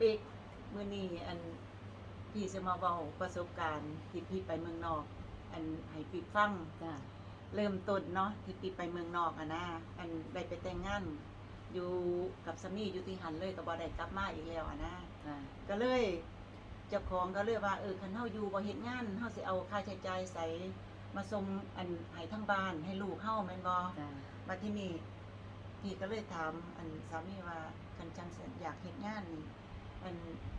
ปิกมื้อนี้อันพี่จะมาเว้าประสบการณ์ที่พี่ไปเมืองนอก อันให้พี่ฟังจ้าเริ่มต้นเนาะที่พี่ไปเมืองนอกอะนะอันได้ไปแต่งงานอยู่กับสามีอยู่ที่หันเลยก็บ่ได้กลับมาอีกแล้วอะนะจ้าก็เลยเจ้าของก็เลยว่าเออคันเฮาอยู่บ่เฮ็ดงานเฮาสิเอาค่าใช้จ่ายใส่มาส่งอันให้ทั้งบ้านให้ลูกเฮาแม่นบ่จ้ามาที่นี่พี่ก็เลยถามอันสามีว่าคันจังสันอยากเฮ็ดงานนี่ อัน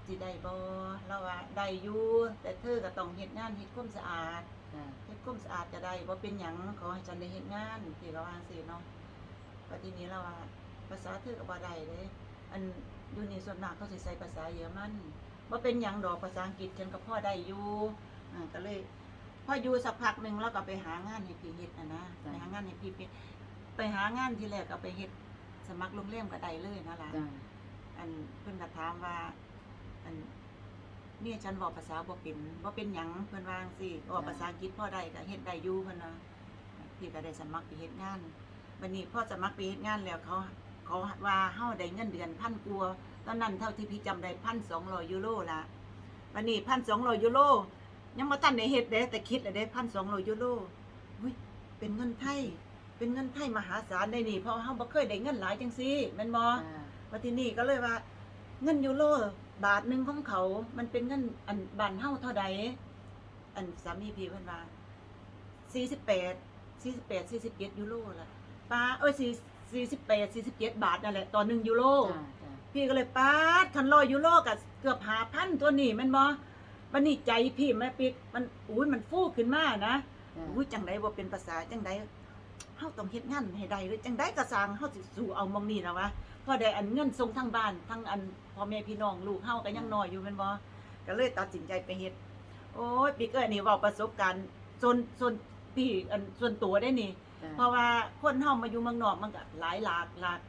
สิได้บ่เราว่าได้อยู่แต่เธอก็ต้องเฮ็ดงานเฮ็ดความสะอาดจ้าเฮ็ดความสะอาดก็ได้บ่เป็นหยังขอให้ฉันได้เฮ็ดงานพี่ก็ว่าจังซี่เนาะปัทีนี้เราว่าภาษาเธอก็บ่ได้เด้อันอยู่นี่ส่วนมากเขาสิใช้ภาษาเยอรมันบ่เป็นหยังดอกภาษาอังกฤษฉันก็พอได้อยู่อ่าก็เลยพออยู่สักพักหนึ่งแล้วก็ไปหางานให้พี่เฮ็ดนะนะไปหางานให้พี่เฮ็ดไปหางานที่แรกก็ไปเฮ็ดสมัครโรงแรมก็ได้เลยนะล่ะจ้า อันเพิ่นก็ถามว่า อันเนี่ยฉันเว้าภาษาบ่เป็นบ่เป็นหยังเพิ่นว่าจังซี่เว้าภาษาอังกฤษพอได้ก็เฮ็ดได้อยู่เพิ่นว่าพี่ก็ได้สมัครไปเฮ็ดงานบัดนี้พอสมัครไปเฮ็ดงานแล้วเขาเขาว่าเฮาได้เงินเดือนพันกว่าตอนนั้นเท่าที่พี่จำได้1,200ยูโรละบัดนี้1,200ยูโรยังมาตันได้เฮ็ดเด้แต่คิดแล้วเด้พันสองร้อยยูโรอุ้ยเป็นเงินไทย เป็นเงินไทยมหาศาลได้นี่เพราะเฮาบ่เคยได้เงินหลายจังซี่แม่นบ่ จ้าว่าที่นี่ก็เลยว่า เงินยูโรบาทหนึงของเขา มันเป็นเงินอันบ้านเฮาเท่าใดอันสามีพี่เพิ่นว่า48 48 47ยูโรล่ะป้าเอ้ย4 48 47บาทนั่นแหละต่อ1ยูโรจ้าจ้าพี่ก็เลยปาดคันร้อยยูโรกับเกือบหาพันตัวนี่แมันบ่มันนี่ใจพี่แม่ปิ๊กมันอุ้ยมันฟูขึ้นมานะจ้าอุ้ยจังไดบ่เป็นภาษาจังได เฮาต้องเฮ็ดงานให้ได้หรือจังไดก็สร้างเฮาสิสู่เอามองนี่นะวะพอได้อันเงินส่งทางบ้านทางอันพ่อแม่พี่น้องลูกเฮาก็ยังน้อยอยู่แม่นบ่ก็เลยตัดสินใจไปเฮ็ดโอ้ยปิ๊กเอ้ยนี่เว้าประสบการณ์ส่วนส่วนพี่อันส่วนตัวได้นี่จ้าเพราะว่าคนเฮามาอยู่เมืองนอกมันก็หลายหลากหลาก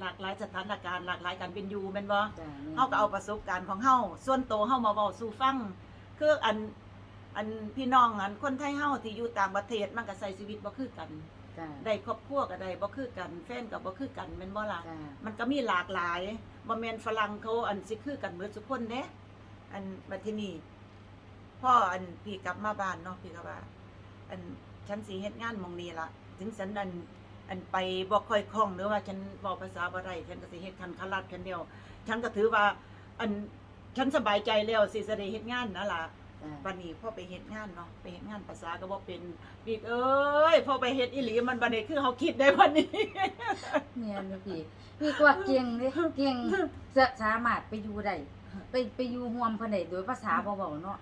หลากหลายสถานการณ์หลากหลายการเป็นอยู่แม่นบ่จ้าเฮาก็เอาประสบการณ์ของเฮาส่วนตัวเฮามาเว้าสู่ฟังคืออันอันพี่น้องอันคนไทยเฮาที่อยู่ต่างประเทศมันก็ใช้ชีวิตบ่คือกัน จ้าได้ครอบครัวก็ได้บ่คือกันแฟนก็บ่คือกันแม่นบ่ล่ะ จ้ามันก็มีหลากหลายบ่แม่นฝรั่งเขาอันสิคือกันเบิดทุกคนเด้อันบัดทีนี้พ่ออันพี่กลับมาบ้านเนาะพี่ก็ว่า อันฉันสิเฮ็ดงานหมองนี้ล่ะ ถึงฉันอันอันไปบ่ค่อยคล่องหรือว่าฉันเว้าภาษาบ่ได้ฉันก็สิเฮ็ดคันคลัดคันเดียว ฉันก็ถือว่า อันฉันสบายใจแล้วสิจะได้เฮ็ดงานนั่นล่ะจ้า วันนี้พอไปเฮ็ดงานเนาะไปเฮ็ดงานภาษาก็บ่เป็นปีกเอ้ยพอไปเฮ็ดอีหลีมันบ่ได้คือเฮาคิดได้วันนี้เนี่ยนี่พี่พี่กว่าเก่งเด้เก่งจะสามารถไปอยู่ได้ไปไปอยู่ร่วมเพิ่นได้โดยภาษาบ่เว้าเนาะ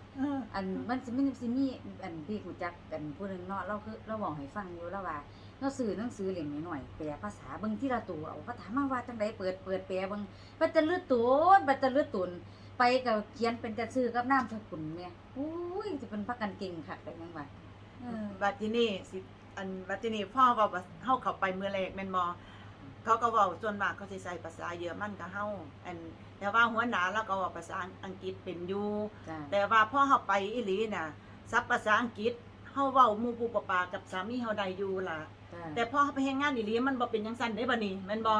อันมันสิมีสิมีอันพี่รู้จักกันผู้หนึงเนาะเราคือเราบอกให้ฟังอยู่แล้วว่าเราซื้อหนังสือเล่มน้อยๆแปลภาษาเบิ่งทีละตัวเอาเขาถามมาว่าจังไดเปิดเปิดแปลเบิ่งบัดจะลือตูนบัดจะลือตุน ไปก็เขียนเป็นแต่ชื่อกับนามสกุลแม่อุ้ยจะเป็นพักกันเก่งคักได้ยังว่าเออบัดทีนี้สิอันบัดทีนี้พ่อเว้าว่าเฮาเข้าไปมื้อแรกแม่นบ่เขาก็เว้าส่วนมากเขาสิใช้ภาษาเยอรมันกับเฮาอันแต่ว่าหัวหน้าเราก็เว้าภาษาอังกฤษเป็นอยู่จ้าแต่ว่าพอเฮาไปอีหลีน่ะศัพท์ภาษาอังกฤษเฮาเว้าหมู่ปู่ปะปากับสามีเฮาได้อยู่ล่ะจ้าแต่พอเขาไปเฮ็ดงานอีหลีมันบ่เป็นจังซั่นเด้บัดนี้แม่นบ่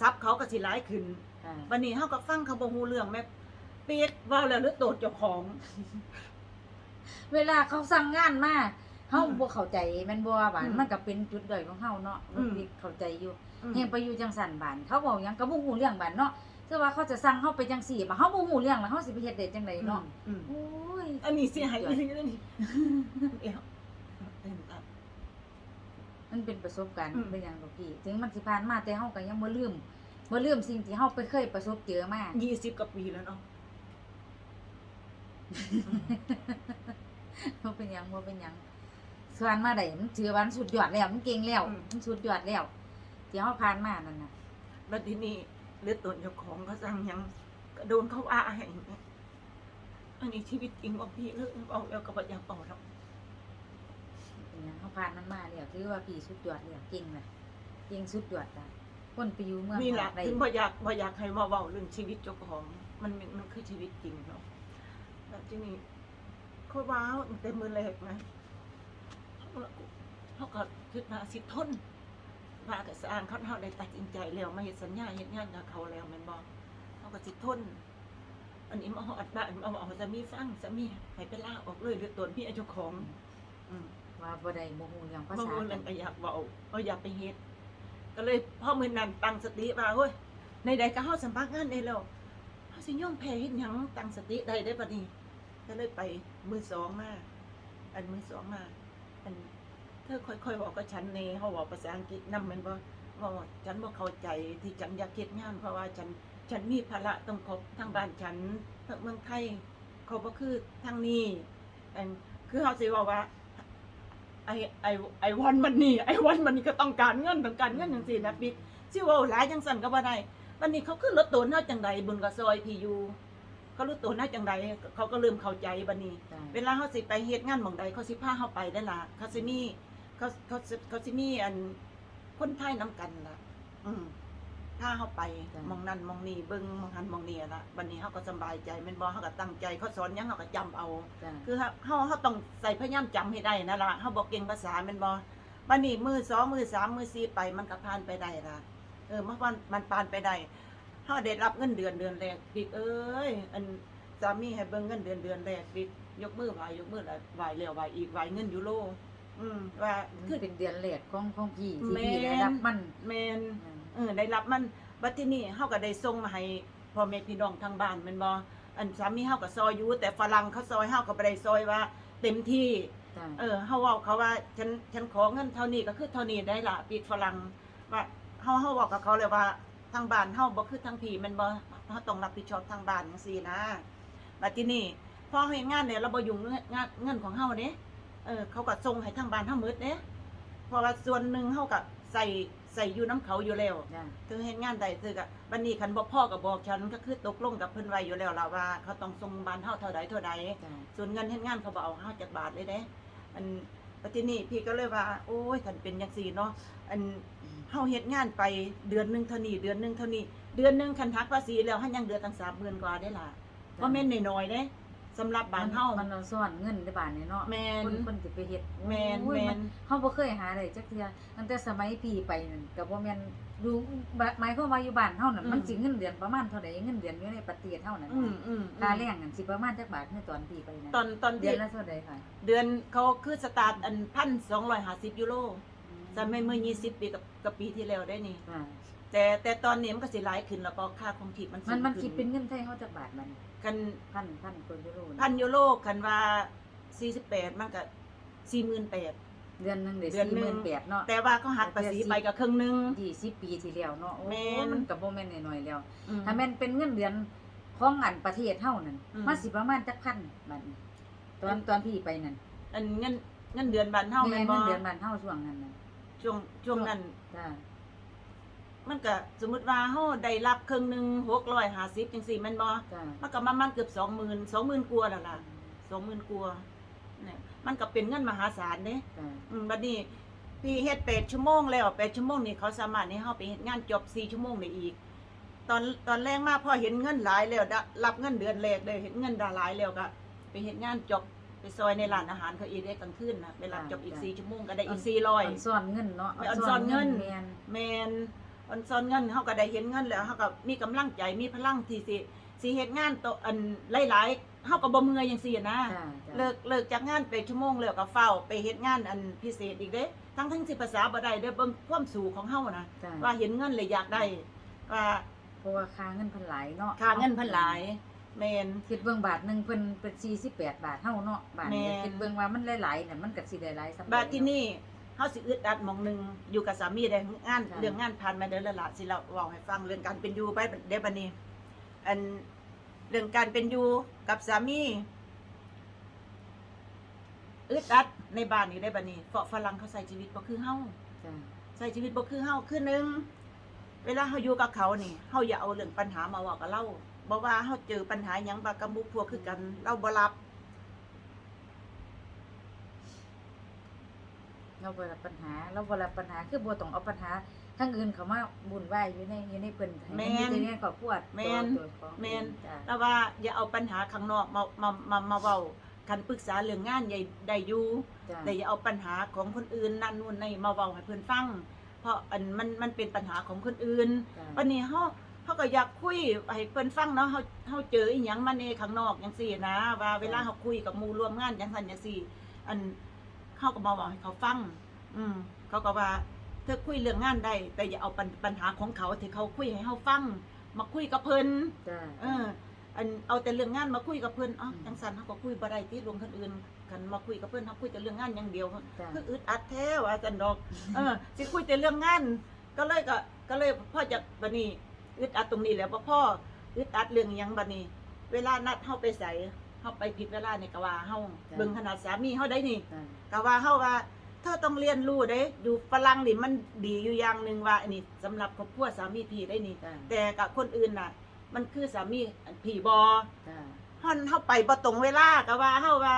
ซับเขาก็สิหลายขึ้นจ้าบัดนี้เฮาก็ฟังเขาบ่ฮู้เรื่องแม่เปียกเว้าแล้วหรือโตดเจ้าของ เวลาเขาสั่งงานมาเฮาอืมบ่เข้าใจแม่นบ่ว่าบาดอืมมันก็เป็นจุดด้อยของเฮาเนาะอืม พี่เข้าใจอยู่อืมเฮงไปอยู่จังสันบานเขาบอกหยังก็บ่ฮู้เรื่องบานเนาะคือว่าเขาจะสั่งเฮาไปจังซี่บ่าเฮาบ่ฮู้เรื่องแล้วเฮาสิไปเฮ็ดได้จังไดเนาะอืม โอ้ย อันนี้สิให้อีหลีเด้อนี่เอ้ามันเป็นประสบการณ์อืม เป็นหยังดอกพี่ถึงมันสิผ่านมาแต่เฮาก็ยังบ่ลืมบ่ลืมสิ่งที่เฮาไปเคยประสบเจอมา20กว่าปีแล้วเนาะ บ่เป็นหยังบ่เป็นหยังส่วนมาได้มันถือว่ามันสุดยอดแล้วมันเก่งแล้วมันสุดยอดแล้วที่เฮาผ่านมานั่นน่ะบัดทีนี้หรือโตดเจ้าของเขาสั่งหยังก็โดนเขาอ้าให้อันนี้ชีวิตจริงของพี่เลยเอาแล้วก็บ่อยากเอาแล้วเป็นหยังเฮาผ่านมันมาแล้วถือว่าพี่สุดยอดแล้วเก่งน่ะเก่งสุดยอดจ้ะคนไปอยู่เมืองนี่นแหอละกได้ถึงบ่อยากบ่อยากให้มาเว้าเรื่องชีวิตเจ้าของ มันมันมันคือชีวิตจริงเนาะ แล้วทีนี้เขาว้าวตั้งแต่มือแรกนะเขาก็คิดว่าสิทนว่าก็สร้างเขาเฮาได้ตัดสินใจแล้วมาเฮ็ดสัญญาเฮ็ดงานกับเขาแล้วแม่นบ่เขาก็สิทนอันนี้มาฮอดบ้านมาเอาสามีฟังสามีให้ไปลาออกเลยเดือดตนพี่เจ้าของ อืมว่าบ่ได้บ่ฮู้เรื่องภาบางษาคนกัมันนก็อยากเว้าก็อยากไปเฮ็ดก็เลยพ่อมื้อนั้นตั้งสติว่าเฮ้ยในใดก็เฮาสมัครงานได้แล้วเฮาสิยอมแพ้เฮ็ดหยังตั้งสติได้ได้บัดนี้ ก็เลยไปมือสองมาอันมือสองมา อันเธอค่อยๆบอกกับฉันในเฮาเว้าภาษาอังกฤษนำแม่นบ่ว่าฉันบ่เข้าใจที่ฉันอยากเฮ็ดงานเพราะว่าฉันฉันมีภาระต้องครบทางบ้านฉันเมืองไทยเขาบ่คือทางนี้อันคือเฮาสิเว้าว่าไอไอไอวันมันนี่ไอวันมันนี่ก็ต้องการเงินต้องการเงินจังซี่นะบิ๊กสิเว้าหลายจังสั่นก็บ่ได้วันนี้เขาขึ้นรถตัวเฮาจังใดบุญกับซอยพี่อยู่ เขารถตัวเฮาจังใดเขาก็เริ่มเข้าใจบัดนี้จ้ะเวลาเขาสิไปเฮ็ดงานหม่องใดเขาสิพาเฮาไปได้ล่ะเขาสิมีเขาเขาสิเขาสิมีอันคนไทยนํกันล่ะ อืมพาเฮาไปหมองนั้นหมองนี้เบิ่งหมองหันหมองนี้ล่ะบัดนี้เฮาก็สำบายใจแม่นบ่เฮาก็ตั้งใจเขาสอนหยังเฮาก็จำเอาจ้ะคือเฮาเฮาเฮาต้องใส่พยายามจำให้ได้นั่นล่ะเฮาบ่เก่งภาษาแม่นบ่บัดนี้มือสองมือสามมือสี่ไปมันก็ผ่านไปได้ล่ะเออมันมันมันผ่านไปได้ เฮาได้รับเงินเดือนเดือนแรกบิ๊กเอ้ยอันสามีให้เบิ่งเงินเดือนเดือนแรกบิ๊กยกมือไหว้ยกมือแล้วไหว้แล้วไหว้อีกไหว้เงินยูโรอืมว่ามันคือเป็นเดือนแรกของของพี่ที่แม่นพี่ได้รับมันแม่นอืมเออได้รับมันบัดที่นี่เฮาก็ได้ส่งมาให้พ่อแม่พี่น้องทางบ้านแม่นบ่อันสามีเฮาก็ซอยอยู่แต่ฝรั่งเขาซอยเฮาก็บ่ได้ซอยว่า เต็มที่จ้ะเออเฮาเว้าเขาว่าฉันฉันขอเงินเท่านี้ก็คือเท่านี้ได้ละปีกฝรั่งว่าเฮาเฮาบอกกับเขาเลยว่า ทางบ้านเฮาบ่คือทางพี่แมันบ่เฮาต้องรับผิดชอบทางบ้านจังซี่นะบัดทีนี้พอเฮ็ดงานเนี่ยเราบ่ยุ่งเรื่องงานเงินของเฮาเด้เออเขาก็ส่งให้ทางบ้านเฮาหมดเด้เพราะว่าส่วนหนึงเฮาก็ใส่ใส่อยู่น้ำเขาอยู่แล้วจ้ะถึงเฮ็ดงานใดคือก็บัดนี้คันบ่พ่อก็บอกฉันก็คือตกลงกับเพิ่นไว้อยู่แล้วล่ะว่า เขาต้องส่งบ้านเฮาเท่าใดเท่าใดจ้ะส่วนเงินเฮ็ดงานเขาบ่เอาห้าจักบาทเลยเด้อันปฏินี่พี่ก็เลยว่า โอ้ยคันเป็นจังซี่เนาะอันอืม เฮาเฮ็ดงานไปเดือนหนึงเท่านี้เดือนหนึงเท่านี้เดือนหนึงคันหักภาษีแล้วหันยังเดือนตั้ง30,000กว่าได้ล่ะบ่แม่นน้อยๆเด้สำหรับบ้านเฮามันเอาซ่อนเงินในบ้านนี่เนาะแม่นคนคนสิไปเฮ็ดแม่นโอ้ยแม่นเฮาบ่เคยหาได้จักเทื่อตั้งแต่สมัยพี่ไปนั่นก็บ่แม่นดูหมายความว่าอยู่บ้านเฮานั่นมันสิเงินเดือนประมาณเท่าใดเงินเดือนอยู่ในประเทศเฮานั่นอืมอืมค่าแรงนั่นสิประมาณจักบาทคือตอนพี่ไปนั่นตอนตอนเดืที่อนละเท่าใดค่ะ เดือนเขาคือสตาร์ทอัน1,250ยูโร แต่ไม่เมื่อ 20 ปีกับกับปีที่แล้วได้นี่ค่ะแต่แต่ตอนนี้มันก็สิหลายขึ้นแล้วก็ค่าครองชีพมันสูมันงมันขึ้คิดเป็นเงินไทยเฮาจักบาทมันกันพันพันกว่ายูโรพันยูโรคันว่า 48 มันก็48,000 เดือนหนึงได้เดือนหนึ่ง48,000เนาะแต่ว่าเขาหักภาษีไปกับครึ่งหนึง20ปีที่แล้วเนาะโอ้แม่น มันก็บ่แม่นน้อยๆแล้ว อืม ถ้าแม่นเป็นเงินเดือนของอันประเทศเฮานั่นอืมมันสิประมาณจักพันบัดนี้ตอนตอนพี่ไปนั่นอันเงินเงินเดือนบ้านเฮาแม่แม่นเงิบ่นเดือนบ้านเฮาช่วงนั้นน่ะ ช่วงช่วงนั้น จ้ามันก็สมมุติว่าเฮาได้รับครึ่งหนึง650จังซี่แม่นบ่จ้ามันก็ประมาณเกือบ20,000 20,000กว่าแล้วล่ะ20,000กว่าเนี่ยมันก็เป็นเงินมหาศาลเด้ จ้าอืมบัดนี้พี่เฮ็ด8ชั่วโมงแล้ว8ชั่วโมงนี่เขาสามารถให้เฮาไปเฮ็ดงานจบ4ชั่วโมงได้อีก ตอนตอนแรกมาพอเห็นเงินหลายแล้วได้รับเงินเดือนแรกได้เห็นเงินดาหลายแล้วก็ไปเฮ็ดงานจบ ไปซอยในร้านอาหารเขาอีกได้กลางคืนนะไปรับจบอีก4ชั่วโมงก็ได้อีกอันซ่อนเงินเนาะไปอันซ่อนเงิน แม่น400แม่นอันซ่อนเงินเฮาก็ได้เห็นเงินแล้วเฮาก็มีกำลังใจมีพลังที่สิสิเฮ็ดงานโตอันหลายๆเฮาก็บ่เมื่อยจังซี่นะจ้าจ้าเลิกเลิกจากงานไปชั่วโมงแล้วก็เฝ้าไปเฮ็ดงานอันพิเศษอีกเด้ ทั้งทั้งสิภาษาบ่ได้เด้อเบิ่งความสูงของเฮานะจ้าว่าเห็นเงินเลยอยากได้ว่าเพราะว่าค่าเงินเพิ่นหลายเนาะค่าเงินเพิ่นหลาย แม่นคิดเบิ่งบาทหนึงเพิ่นเป็น48บาทเฮาเนาะบาทนี้แม่น คิดเบิ่งว่ามันหลายๆน่ะมันก็สิได้หลายสำหรับาดที่นี่เฮาสิอึดอัดหมองหนึงอยู่กับสามีได้งานจ้ะเรื่องงานผ่านมาเด้อและล่ะสิเราเว้าให้ฟังเรื่องการเป็นอยู่ไปเด้อบัดนี้ อันเรื่องการเป็นอยู่กับสามีอึดอัดในบ้านนี้ได้บัดนี้เพราะฝรั่งเขาใช้ชีวิตบ่คือเฮาจ้าใช้ชีวิตบ่คือเฮาคือหนึงเวลาเฮาอยู่กับเขานี่เฮาอย่าเอาเรื่องปัญหามาเว้ากับเรา บ่ว่าเฮาเจอปัญหาหยังบากับหมู่พวกคือกัน เราบ่รับ เราบ่รับปัญหา เราบ่รับปัญหาคือบ่ต้องเอาปัญหาทั้งอื่นเข้ามาบุญไหวายอยู่ในอยู่ในเพิ่นให้แม่มันนอยู่ในครอบครัวแม่นตัวของแม่นจ้าแล้วว่าอย่าเอาปัญหาข้างนอกมามามามาเว้าคันปรึกษาเรื่องงานใหญ่ได้อยู่จ้าแต่อย่าเอาปัญหาของคนอื่นนั่นนู่นนี่มาเว้าให้เพิ่นฟัง เพราะอันมันมันเป็นปัญหาของคนอื่นจ้าวันนี้เฮา เขาก็อยากคุยให้เพิ่นฟังเนาะเฮาเฮาเจออีหยังมาในข้างนอกจังซี่นะว่าเวลาเฮาคุยกับหมู่ร่วมงานจังซั่นจังซี่ อันเขาก็มาบอกให้เขาฟัง อืมเขาก็ว่าเธอคุยเรื่องงานได้แต่อย่าเอาปัญปัญหาของเขาที่เขาคุยให้เฮาฟัง มาคุยกับเพิ่นจ้าเออ อันเอาแต่เรื่องงานมาคุยกับเพิ่นอ๋ออืมจังซั่นเฮาก็คุยบ่ได้ที่รวมคนอื่นกันมาคุยกับเพิ่นเฮาคุยแต่เรื่องงานอย่างเดียวจ้าคืออึดอัดแท้ว่าจันดอก เออสิคุยแต่เรื่องงาน ก็เลยก็ก็เลยพ่อจะบัดนี้ อึดอัดตรงนี้แหล้วบ่พ่ออึดอัดเรื่องหยังบัดนี้ เวลานัดเฮาไปใส่เฮาไปผิดเวลาในกะว่าเฮาเบิ่งขนาดสามีเฮาได้นี่จ้ากะว่าเฮาว่าเธอต้องเรียนรู้เด้ อยู่ฝรั่งนี่มันดีอยู่อย่างหนึงว่าอันนี้สำหรับครอบครัวสามีพี่ได้นี่ จ้าแต่กับคนอื่นน่ะ มันคือสามีพี่บ่จ้าฮอนเฮาไปบ่ตรงเวลาก็ว่าเฮาว่า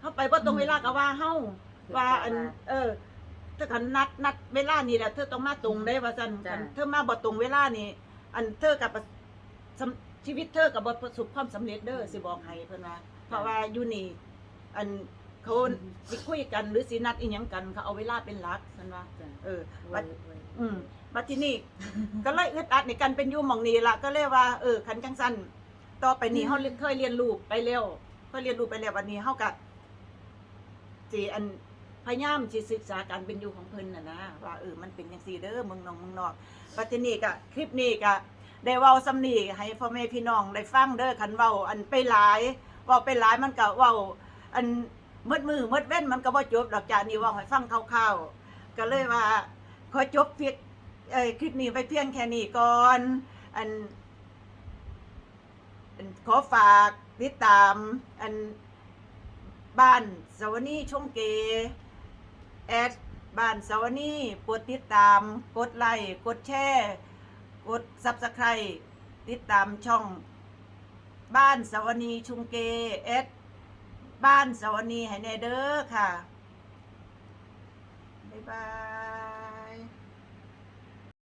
เฮาไปบ่ตรงเวลาก็ว่าเฮาว่าอัน เออ ถ้าคันนัดนัดเวลานี่แหละเธอต้องมาตรงได้ว่าซั่นจ้ะ คันเธอมาบ่ตรงเวลานี่อันเธอกับประสำชีวิตเธอกับบ่ประสบความสำเร็จเด้อสิบอกให้เพิ่นว่าเพราะว่าอยู่นี่อันเขาสิคุยกันหรือสินัดอีหยังกันเขาเอาเวลาเป็นหลักซั่นว่าจ้าเออไว้บัดไว้อืมบัดทีนี้ก็เลยอึดอัดในการเป็นอยู่หม่องนี้ละก็เลยว่าเออคันจังซั่นต่อไปนี้เฮาเรียนเคยเรียนรู้ไปแล้วเคยเรียนรู้ไปแล้ววันนี้เฮาก็สิอัน พยายามสิศึกษาการเป็นอยู่ของเพิ่นน่ะนะว่าเออมันเป็นจังซี่เด้อเมืองนองเมืองนอกบัดทีนี้ก็คลิปนี้ก็ได้เว้าซ้ำนีให้พ่อแม่พี่น้องได้ฟังเด้อคันเว้าอันไปหลายเว้าไปหลายมันก็เว้าอันมืดมือมืดเว้นมันก็บ่จบดอกจานี่เว้าให้ฟังคร่าวๆก็เลยว่าขอจบเพียงเอ้คลิปนี้ไปเพียงแค่นี้ก่อนอันอันขอฝากติดตามอันบ้านสวนีชงเก แอดบ้านสวนีกดติดตาม กดไลค์ กดแชร์ กดซับสไครต์ติดตามช่อง บ้านสวนีชุงเกแอดบ้านสวนีให้แน่เด้อค่ะ บ๊ายบาย